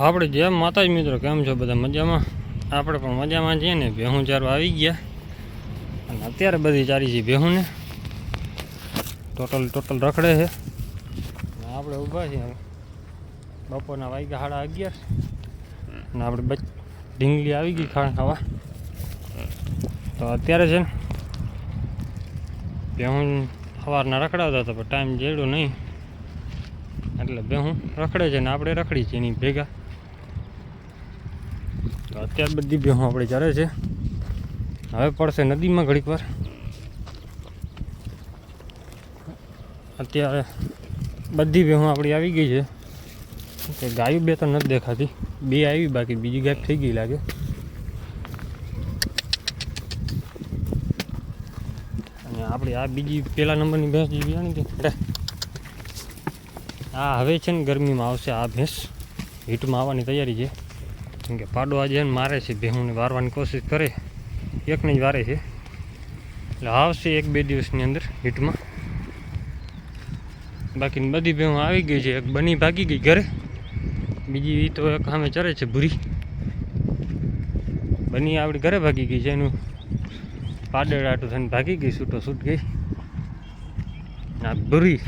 આપણે જેમ માતાજી મિત્રો કેમ છો બધા મજામાં? આપણે પણ મજામાં છીએ ને, ભેહું ચારો આવી ગયા. અને અત્યારે બધી ચારી છે ભેહુંને. ટોટલ ટોટલ રખડે છે. આપણે ઊભા છીએ બપોરના વાગ્યા સાડા અગિયાર. અને આપણે બચ, ઢીંગલી આવી ગઈ ખાણ ખાવા. તો અત્યારે છે ને, ભેહું સવારના રખડાવતા હતા, પણ ટાઈમ જેડો નહીં. એટલે ભેહું રખડે છે ને, આપણે રખડી છીએ એની ભેગા. અત્યારે બધી ભેહું આપણે ચાલે છે. હવે પડશે નદીમાં ઘડીક વાર. અત્યારે બધી ભેહું આપણી આવી ગઈ છે. કે ગાયું બે તો નથી દેખાતી. બે આવી, બાકી બીજી ગાય થઈ ગઈ લાગે. અને આપણી આ બીજી પહેલા નંબરની ભેંસ જે આ હવે છે ને ગરમીમાં આવશે આ ભેંસ. હીટમાં આવવાની તૈયારી છે. કેમ કે પાડો આજે મારે છે ભેહુંને વારવાની કોશિશ કરે. એકને જ વારે છે. એટલે આવશે એક બે દિવસની અંદર હીટમાં. બાકી બધી ભેહું આવી ગઈ છે. એક બની ભાગી ગઈ ઘરે. બીજી તો એક સામે ચરે છે ભૂરી. બની આપણી ઘરે ભાગી ગઈ છે. એનું પાડેડાટું થઈને ભાગી ગઈ, છૂટો છૂટ ગઈ. આ ભૂરી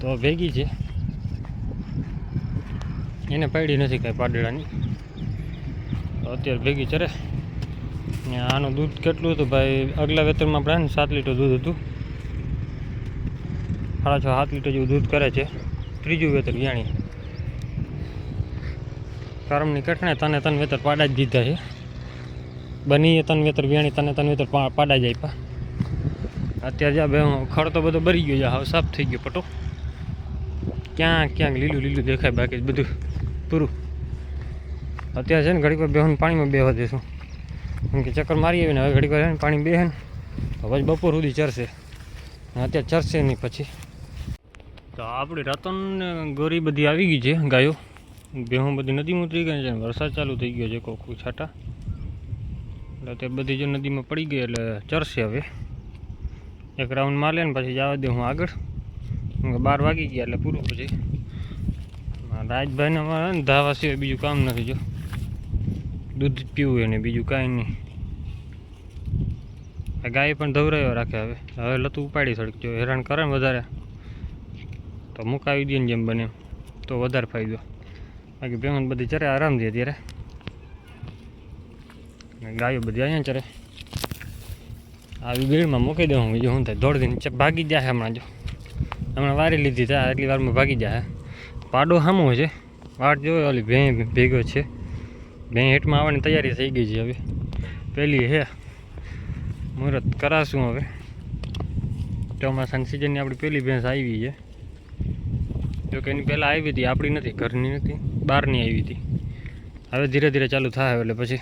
તો ભેગી છે. એને પડી નથી કાંઈ પાડેડાની અત્યારે ભેગી ચરે આનું દૂધ કેટલું હતું ભાઈ? અગલા વેતરમાં આપણે સાત લીટર દૂધ હતું. સાડા છ, સાત લીટર જેવું દૂધ કરે છે. ત્રીજું વેતર જાણી કરમની કઠણે તને તન વેતર પાડા જ દીધા છે. બનીએ તન વેતર વ્યાણી તને તન વેતર પાડા જ આપ્યા અત્યારે જ્યાં બે ખડ તો બધો ભરી ગયો છે. હવે સાફ થઈ ગયો પટો. ક્યાં ક્યાંક લીલું લીલું દેખાય બાકી બધું પૂરું. અત્યારે છે ને ઘડીક વાર બેહન પાણીમાં બેહવા દઈશું કેમ કે ચક્કર મારી આવીને હવે ઘડીક વાર છે પાણી બેહે ને પછી બપોર સુધી ચરશે અત્યારે ચરશે નહીં પછી. તો આપણી રતન ગોરી બધી આવી ગઈ છે, ગાયો. બેહું બધી નદીમાં ઉતરી ગઈ છે, વરસાદ ચાલુ થઈ ગયો છે, કોકું છાટા. એટલે તે બધી જો નદીમાં પડી ગઈ, એટલે ચરશે હવે. એક રાઉન્ડ મારે ને પછી જવા દે હું આગળ. બાર વાગી ગયા, એટલે પૂરું પછી રાજભાઈને અમારે ધાવા સિવાય બીજું કામ નથી, જો. દૂધ પીવું એને, બીજું કાંઈ નહીં. આ ગાય પણ ધવરાયો રાખે હવે. હવે લતું ઉપાડી સડક જો હેરાન કરે ને વધારે. તો મુકાવી દે ને જેમ બને. તો વધારે ફાયદો. બાકી ભેંસ બધી ચરે, આરામથી અત્યારે. ગાયો બધી અહીંયા ચરે. આવી ભીડમાં મૂકી દઉં બીજું શું થાય? દોડ દિન ભાગી જાય હમણાં જો. હમણાં વારી લીધી થાય આટલી વારમાં ભાગી જાય. પાડો સામો છે. વાટ જોયો ઓલી ભેં ભેગો છે. ભેં હેઠમાં આવવાની તૈયારી થઈ ગઈ છે હવે. પેલી હે, મુહૂર્ત કરાશું હવે. ચોમાસાની સિઝનની આપણી પહેલી ભેંસ આવી છે. જોકે એની પહેલાં આવી હતી, આપણી નથી, ઘરની નથી, બહારની આવી હતી. હવે ધીરે ધીરે ચાલુ થાય એટલે પછી.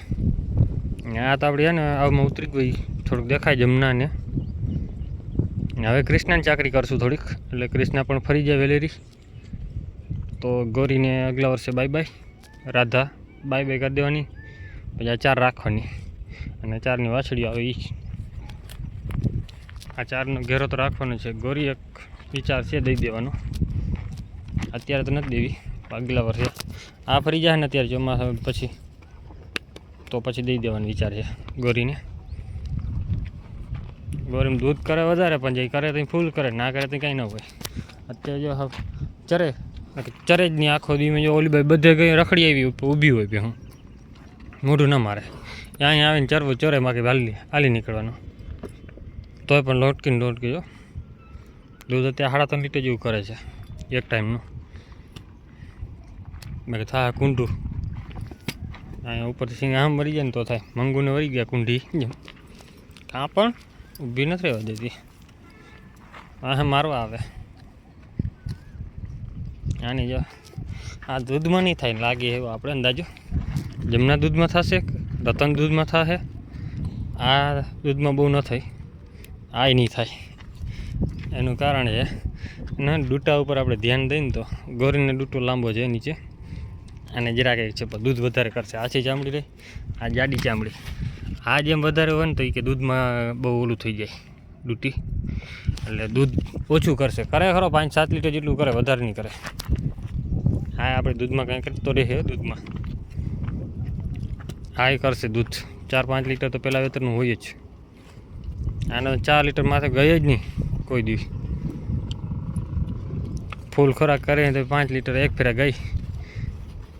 આ તો આપણી છે ને, આવમાં ઉતરી ગઈ, થોડુંક દેખાય જમનાને. હવે કૃષ્ણાની ચાકરી કરશું થોડીક, એટલે કૃષ્ણા પણ ફરી જાય વેલેરી. તો ગોરીને આગલા વર્ષે bye bye Radha. Bye bye કરી દેવાની. પછી આ ચાર રાખવાની. અને ચારની વાછડીઓ આવે એ આ ચારનો ઘેરો તો રાખવાનો છે. ગોરી એક વિચાર છે, દઈ દેવાનો. અત્યારે તો નથી દેવી. આગલા વર્ષે. આ ફરી જાય ને અત્યારે ચોમાસા પછી. તો પછી દઈ દેવાનો વિચાર છે ગોરીને. ગોરીમાં દૂધ કરે વધારે, પણ જે કરે તો ફૂલ કરે. ના કરે તો કંઈ ન હોય. અત્યારે જો ચરે. ચરે જ નહીં આખો દીમાં જો ઓલી ભાઈ બધે ગઈ રખડી આવી ઊભી હોય બે હું. મોઢું ન મારે. અહીંયા આવીને ચરવું ચરે માગે હાલી હાલી નીકળવાનું. તોય પણ લોટકીને લોટકી જો. દૂધ અત્યારે સાડા ત્રણ લીટર જેવું કરે છે, એક ટાઈમનું. બાકી થાય કુંડું અહીંયા ઉપરથી સિંગ આમ મરી જાય ને તો થાય. મંગુને વળી ગયા કુંડી જેમ. કાં પણ ઊભી નથી રહેવા દેતી. આ મારવા આવે. આની જો, આ દૂધમાં નહીં થાય લાગે એવું આપણે અંદાજો. જમના દૂધમાં થશે રતન દૂધમાં થશે આ દૂધમાં બહુ ન થાય. આ નહીં થાય. એનું કારણ છે અને ડૂટા ઉપર આપણે ધ્યાન દઈને તો ગોરીને ડૂટો લાંબો છે નીચે. અને જરાક છે, પણ દૂધ વધારે કરશે. આછી ચામડી રહી આ જાડી ચામડી. આ જેમ વધારે હોય ને તો એ કે દૂધમાં બહુ ઓલું થઈ જાય. ડૂટી એટલે દૂધ ઓછું કરશે. કરે ખરો પાંચ સાત લીટર જેટલું કરે, વધારે નહીં કરે. હા, આપણે દૂધમાં કાંઈ કરતો રહે દૂધમાં. હા, એ કરશે દૂધ. ચાર પાંચ લીટર તો પહેલાં વેતરનું હોય જ. આને ચાર લીટર માથે ગઈ જ નહીં કોઈ દી. ફૂલ ખોરાક કરે તો પાંચ લીટર એક ફેરા ગઈ.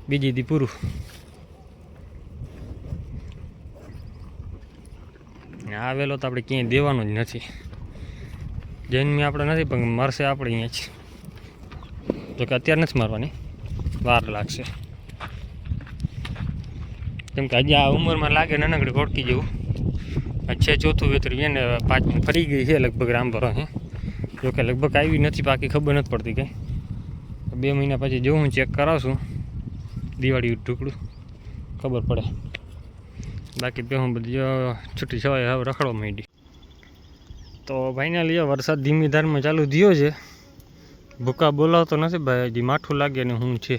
બીજી દી પૂરું. આ વેલો તો આપણે ક્યાંય દેવાનો જ નથી. જન્મી આપણે નથી, પણ મરશે આપણે અહીંયા જ. જોકે અત્યારે નથી મારવાની. વાર લાગશે. કેમ કે આજે આ ઉંમરમાં લાગે નાનકડી ખોટકી જેવું. છે ચોથું વેતર, એને પાંચમું ફરી ગઈ છે લગભગ રામભરો હે જોકે લગભગ આવી નથી, બાકી ખબર નથી પડતી કંઈ. બે મહિના પછી જો હું ચેક કરાવશું. દિવાળી ટુકડું ખબર પડે. બાકી બે હું બધી છૂટી છવાય હવે રખડો માંડી. તો ફાઇનલી વરસાદ ધીમી ધારમાં ચાલુ થયો છે. ભૂકા બોલાવતો નથી ભાઈ, હજી માઠું લાગે ને હું છે.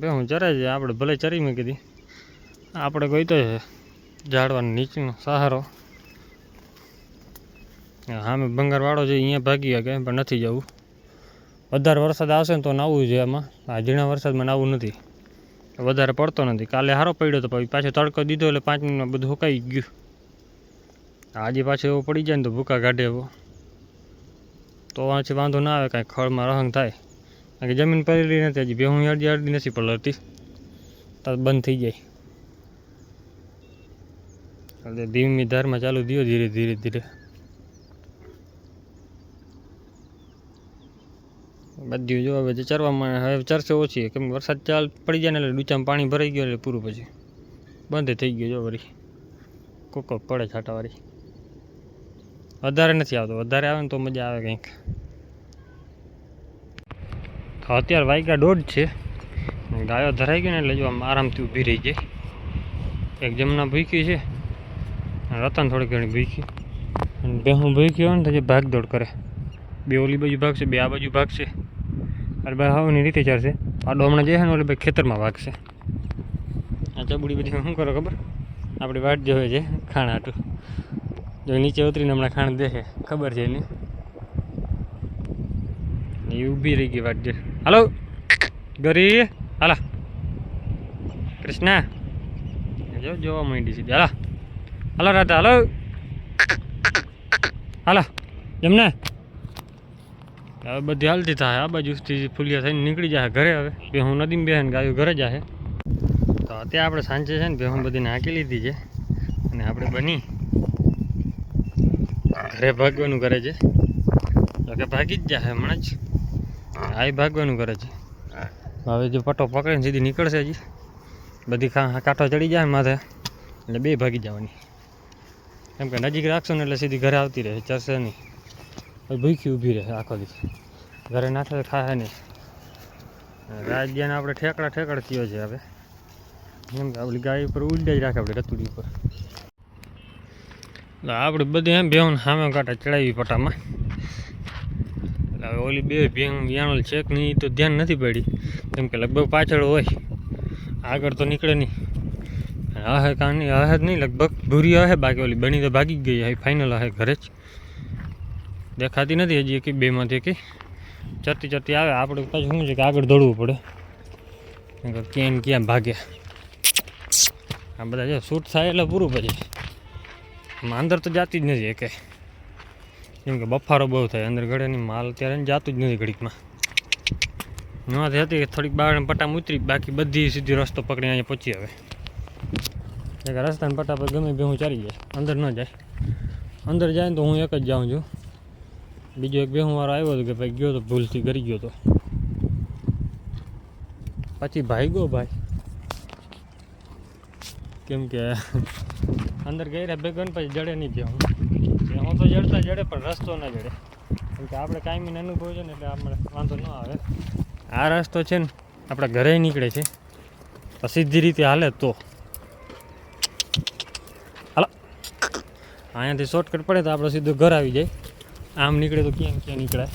બે હું ચરે છે આપણે ભલે ચરી મેં કીધી. આપણે કોઈ તો છે, ઝાડવાનો નીચેનો સહારો. સામે બંગારવાળો છે, અહીંયા ભાગી ગયા પણ નથી જવું. વધારે વરસાદ આવશે ને તો નાવું છે એમાં આ ઝીણા વરસાદમાં નાવું નથી. વધારે પડતો નથી. કાલે સારો પડ્યો તો પછી પાછો તડકો દીધો એટલે પાંચ મિનિટમાં બધું સુકાઈ ગયું. આજે પાછો એવો પડી જાય ને તો ભૂકા કાઢે એવો. તો પછી વાંધો ના આવે, કાંઈ ખળમાં રહંગ થાય. કારણ કે જમીન પડેલી નથી હજી. ભેહું અડધી અડધી નથી પલળતી તાર બંધ થઈ જાય. એટલે ધીમી ધારમાં ચાલુ થયો ધીરે ધીરે ધીરે. બધું જો હવે ચરવામાં હવે ચરશે ઓછી કેમ વરસાદ ચાલ પડી જાય ને એટલે ડૂચામાં પાણી ભરાઈ ગયું એટલે પૂરું પછી. બંધ થઈ ગયું જો વળી કોક પડે છાંટાવાળી વધારે નથી આવતો. વધારે આવે ને તો મજા આવે કંઈક. તો અત્યારે વાયકા દોઢ છે. ગાયો ધરાઈ ગઈ ને એટલે જો આમ આરામથી ઊભી રહી જાય એક જમના ભૂખી છે. રતન થોડી ઘણી ભૂખી. અને બે હું ભૂખી હોય ને તો જે ભાગ દોડ કરે. બે ઓલી બાજુ ભાગશે, બે આ બાજુ ભાગશે. અને ભાઈ, હવાની રીતે ચાલશે આ હમણાં જે છે ને, ઓલી ભાઈ ખેતરમાં વાગશે. આ ચબડી બધી શું કરો ખબર? આપણી વાટ જોવે છે ખાણા હાટું જો નીચે ઉતરીને હમણાં ખાણ દેખે, ખબર છે એની. એ ઊભી રહી ગઈ વાટ જે હાલો. ગરી. હાલા. કૃષ્ણા. જો, જોવા માંડી સીધી. હાલા. હાલો રાધા, હાલો. હાલા. જમને હવે બધી હાલતી થાય. આ બાજુથી ફૂલિયા થઈને નીકળી જાય. ઘરે હવે. બે હું નદીમાં બેહે ને ગાયો ઘરે જાય. તો અત્યારે આપણે સાંજે છે ને બે હું બધીને નાખી લીધી છે. અને આપણે બની ઘરે ભાગવાનું કરે છે. તો કે ભાગી જ જાય હમણાં જ. આ ભાગવાનું કરે છે. હવે જે પટો પકડીને સીધી નીકળશે હજી. બધી કાંઠો ચડી જાય માથે. એટલે બે ભાગી જવાની. કેમ કે નજીક રાખશો ને એટલે સીધી ઘરે આવતી રહે. ચરશે નહીં. ભૂખી ઊભી રહે આખો દી ઘરે નાખે તો ખાય નહીં. રાજ્યને આપણે ઠેકડા ઠેકડ થયો છે હવે. એમ કે આપણી ગાય ઉપર જ રાખે આપણે રતુડી ઉપર. એટલે આપણે બધી એમ બેહું સામે કાંટા ચડાવી પટામાં. એટલે હવે ઓલી બે ભેંગ વિયાણોલ છે કે નહીં તો ધ્યાન નથી પડી. કેમ કે લગભગ પાછળ હોય. આગળ તો નીકળે નહીં. હે કાં નહીં હે જ નહીં, લગભગ ભૂરી હે બાકી ઓલી બની તો ભાગી ગઈ હવે ફાઇનલ હે ઘરે જ. દેખાતી નથી હજી એક બેમાંથી એક. ચરતી ચરતી આવે. આપણે પાછું શું છે કે આગળ દોડવું પડે. ક્યાં ક્યાં ભાગે. આ બધા જો શૂટ થાય એટલે પૂરું પછી. અંદર તો જાતી જ નથી એકે. કેમ કે બફારો બહુ થાય. અંદર ઘડેની માલ ત્યારે જાતું જ નથી ઘડીકમાં. નવાથી હતી કે થોડીક બાર પટામાં ઉતરી બાકી બધી સીધી રસ્તો પકડીને અહીંયા પહોંચી આવે રસ્તાને પટ્ટા પર ગમે બે હું ચાલી જાય. અંદર ન જાય. અંદર જાય તો હું એક જ જાઉં છું. બીજો એક બેહું વાળો આવ્યો હતો કે ભાઈ ગયો તો ભૂલથી કરી ગયો તો. પછી ભાઈ ગયો ભાઈ. કેમ કે અંદર ગઈ રહ્યા ભેગન પછી જડે નહીં ગયા હું. હું તો જડતા જડે પણ રસ્તો ના જડે. કેમ કે આપણે કાયમીને અનુભવ છે ને એટલે આપણે વાંધો ન આવે. આ રસ્તો છે ને આપણા ઘરે નીકળે છે. સીધી રીતે હાલે તો. હાલો. અહીંયાથી શોર્ટકટ પડે તો આપણે સીધું ઘર આવી જાય. આમ નીકળે તો ક્યાં ક્યાં નીકળાય?